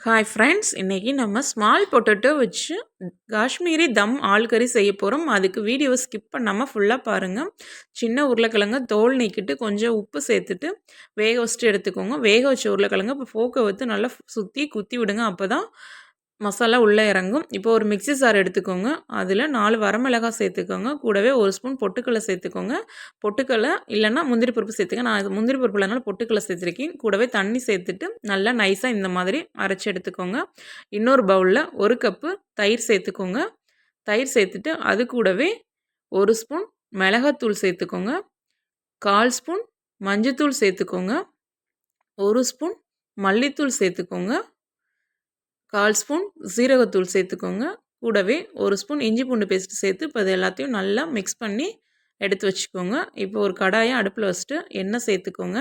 Hi friends இன்றைக்கி நம்ம small potato வச்சு காஷ்மீரி தம் ஆல்கறி செய்ய போகிறோம் அதுக்கு வீடியோ ஸ்கிப் பண்ணாமல் ஃபுல்லாக பாருங்கள் சின்ன உருளைக்கிழங்க தோல் நீக்கிட்டு கொஞ்சம் உப்பு சேர்த்துட்டு வேக வச்சுட்டு எடுத்துக்கோங்க. வேக வச்ச உருளைக்கிழங்கு இப்போ ஃபோக்கை வச்சு நல்லா சுற்றி குத்தி விடுங்க. அப்போ தான் மசாலா உள்ளே இறங்கும். இப்போ ஒரு மிக்சி சார் எடுத்துக்கோங்க. அதில் நாலு வரமிளகாய் சேர்த்துக்கோங்க. கூடவே ஒரு ஸ்பூன் பொட்டுக்கடலை சேர்த்துக்கோங்க. பொட்டுக்கடலை இல்லைன்னா முந்திரி பருப்பு சேர்த்துக்க. நான் இது முந்திரி பருப்பு இல்லைனாலும் பொட்டுக்கடலை சேர்த்துருக்கேன். கூடவே தண்ணி சேர்த்துட்டு நல்லா நைஸாக இந்த மாதிரி அரைச்சி எடுத்துக்கோங்க. இன்னொரு பவுலில் ஒரு கப்பு தயிர் சேர்த்துக்கோங்க. தயிர் சேர்த்துட்டு அது கூடவே ஒரு ஸ்பூன் மிளகாத்தூள் சேர்த்துக்கோங்க. கால் ஸ்பூன் மஞ்சத்தூள் சேர்த்துக்கோங்க. ஒரு ஸ்பூன் மல்லித்தூள் சேர்த்துக்கோங்க. கால் ஸ்பூன் சீரகத்தூள் சேர்த்துக்கோங்க. கூடவே ஒரு ஸ்பூன் இஞ்சி பூண்டு பேஸ்ட் சேர்த்து இப்போ அது எல்லாத்தையும் நல்லா மிக்ஸ் பண்ணி எடுத்து வச்சுக்கோங்க. இப்போ ஒரு கடாயை அடுப்பில் வச்சுட்டு எண்ணெய் சேர்த்துக்கோங்க.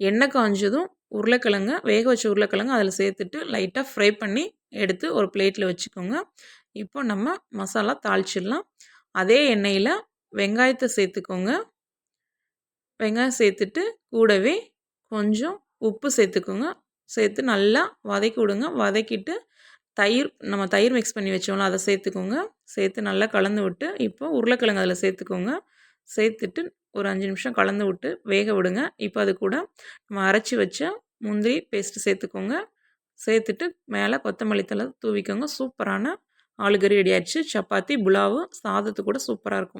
எண்ணெய் காஞ்சதும் உருளைக்கிழங்க வேக வச்ச உருளைக்கிழங்கு அதில் சேர்த்துட்டு லைட்டாக ஃப்ரை பண்ணி எடுத்து ஒரு பிளேட்டில் வச்சுக்கோங்க. இப்போ நம்ம மசாலா தாளிச்சிடலாம். அதே எண்ணெயில் வெங்காயத்தை சேர்த்துக்கோங்க. வெங்காயம் சேர்த்துட்டு கூடவே கொஞ்சம் உப்பு சேர்த்துக்கோங்க. சேர்த்து நல்லா வதக்கி விடுங்க. வதக்கிட்டு தயிர் நம்ம தயிர் மிக்ஸ் பண்ணி வச்சோம்ல அதை சேர்த்துக்கோங்க. சேர்த்து நல்லா கலந்து விட்டு இப்போ உருளைக்கிழங்கு அதில் சேர்த்துக்கோங்க. சேர்த்துட்டு ஒரு அஞ்சு நிமிஷம் கலந்து விட்டு வேக விடுங்க. இப்போ அது கூட நம்ம அரைச்சி வச்ச முந்திரி பேஸ்ட்டு சேர்த்துக்கோங்க. சேர்த்துட்டு மேலே கொத்தமல்லி தலை தூவிக்கோங்க. சூப்பரான ஆளுகறி ரெடி ஆயிடுச்சு. சப்பாத்தி புலாவு சாதத்து கூட சூப்பராக இருக்கும்.